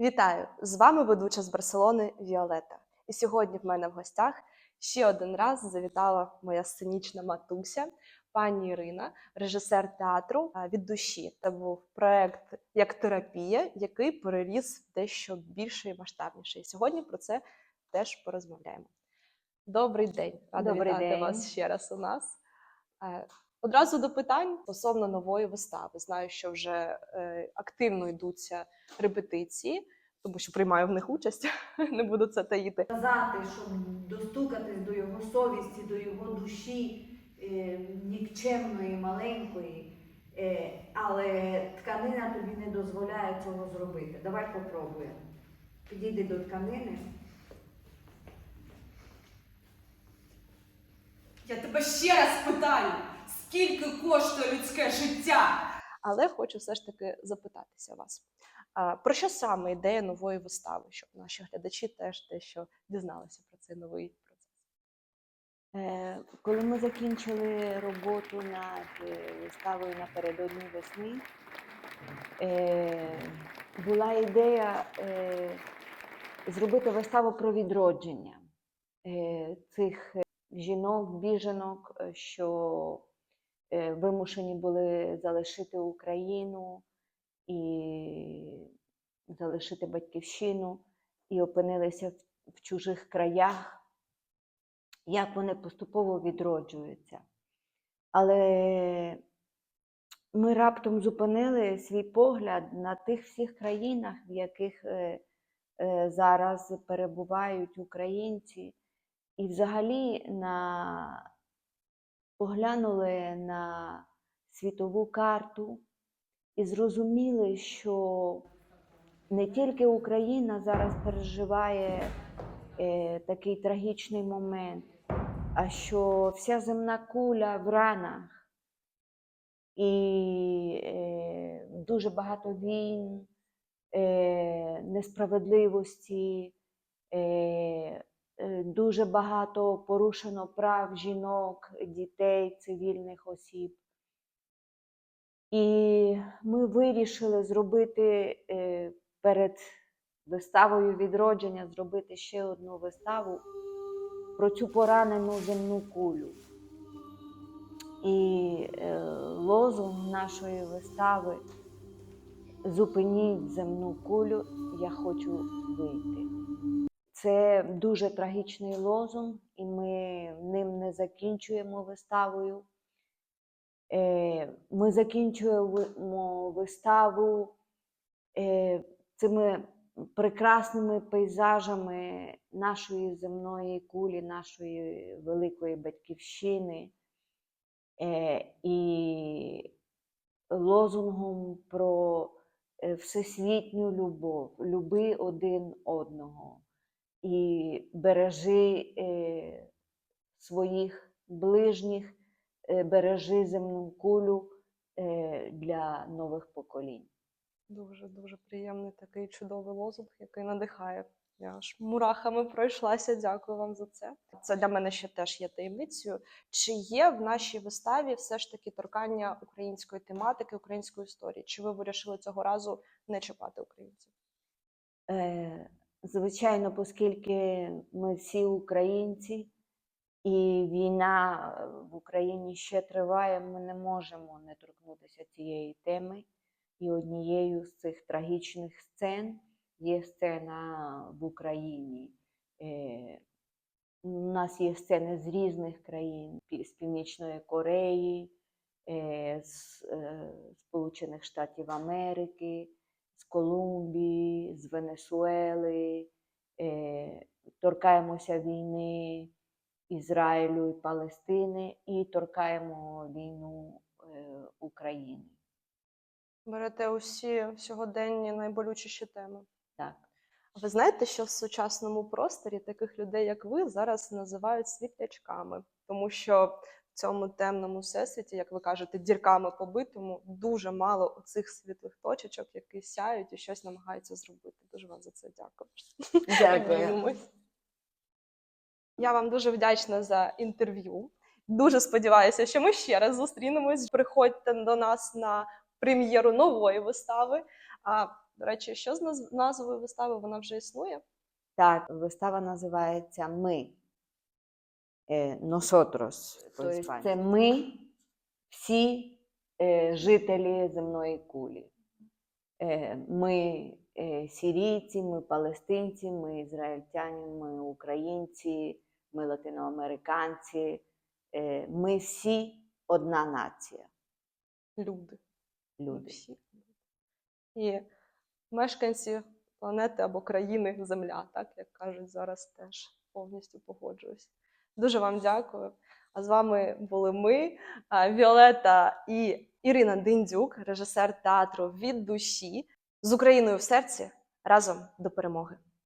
Вітаю! З вами ведуча з Барселони Віолета. І сьогодні в мене в гостях ще один раз завітала моя сценічна матуся, пані Ірина, режисер театру від душі. Це був проект як терапія, який переріс в дещо більше і масштабніше. І сьогодні про це теж порозмовляємо. Добрий день, рада Добрий вітати день. вас ще раз у нас. Одразу до питань стосовно нової вистави. Знаю, що вже е, активно йдуться репетиції, тому що приймаю в них участь, не буду це таїти. сказати, щоб достукатись до його совісті, до його душі е, нікчемної, маленької. Е, але тканина тобі не дозволяє цього зробити. Давай попробуємо. Підійди до тканини. Я тебе ще раз питаю, скільки коштує людське життя? Але хочу все ж таки запитатися вас. Про що саме ідея нової вистави, щоб наші глядачі теж дещо дізналися про цей новий процес? Е, Коли ми закінчили роботу над е, виставою напередодні весни, е, була ідея зробити виставу про відродження цих жінок, біженок, що вимушені були залишити Україну і залишити батьківщину, і опинилися в, в чужих краях як вони поступово відроджуються. Але ми раптом зупинили свій погляд на тих всіх країнах, в яких е, е, зараз перебувають українці, і взагалі на, поглянули на світову карту і зрозуміли, що не тільки Україна зараз переживає е, такий трагічний момент, а що вся земна куля в ранах, і е, дуже багато війн, е, несправедливості, е, дуже багато порушено прав жінок, дітей, цивільних осіб. І ми вирішили зробити е, перед виставою відродження, зробити ще одну виставу про цю поранену земну кулю. І е, лозунг нашої вистави Зупиніть земну кулю, я хочу вийти. Це дуже трагічний лозунг, і ми ним не закінчуємо виставою. Е, Ми закінчуємо виставу е, цими прекрасними пейзажами нашої земної кулі, нашої великої батьківщини е, і лозунгом про всесвітню любов, люби один одного і бережи е, своїх ближніх, е, бережи земну кулю е, для нових поколінь. Дуже дуже приємний такий чудовий лозунг, який надихає. Я аж мурахами пройшлася. Дякую вам за це. Це для мене ще теж є таємницею. Чи є в нашій виставі все ж таки торкання української тематики, української історії? Чи ви вирішили цього разу не чіпати українців? Е, Звичайно, оскільки ми всі українці, і війна е, в Україні ще триває, ми не можемо не торкнутися цієї теми. І однією з цих трагічних сцен є сцена в Україні. Е, У нас є сцени з різних країн, з Північної Кореї, е, з Сполучених Штатів Америки, з Колумбії, з Венесуели, е, торкаємося війни Ізраїлю і Палестини і торкаємо війну е, України. Берете усі сьогоденні найболючіші теми. Так. Ви знаєте, що в сучасному просторі таких людей, як ви, зараз називають світлячками, тому що цьому темному всесвіті, як ви кажете, дірками побитому, дуже мало оцих світлих точечок, які сяють і щось намагаються зробити. Дуже вам за це дякую. Дякую. Я вам дуже вдячна за інтерв'ю. Дуже сподіваюся, що ми ще раз зустрінемось. Приходьте до нас на прем'єру нової вистави. А До речі, що з назвою вистави вона вже існує? Так, вистава називається Ми. Е, Nosotros. Тобто по-іспанськи. це ми, всі е, жителі земної кулі. Е, Ми е, сирійці, ми палестинці, ми ізраїльтяни, ми українці, ми латиноамериканці. Е, Ми всі одна нація. Люди. Люди. Всі. І мешканці планети або країни Земля, так як кажуть зараз, теж повністю погоджуюсь. Дуже вам дякую. А з вами були ми, Віолета і Ірина Диндзюк, режисер театру від душі з Україною в серці разом до перемоги.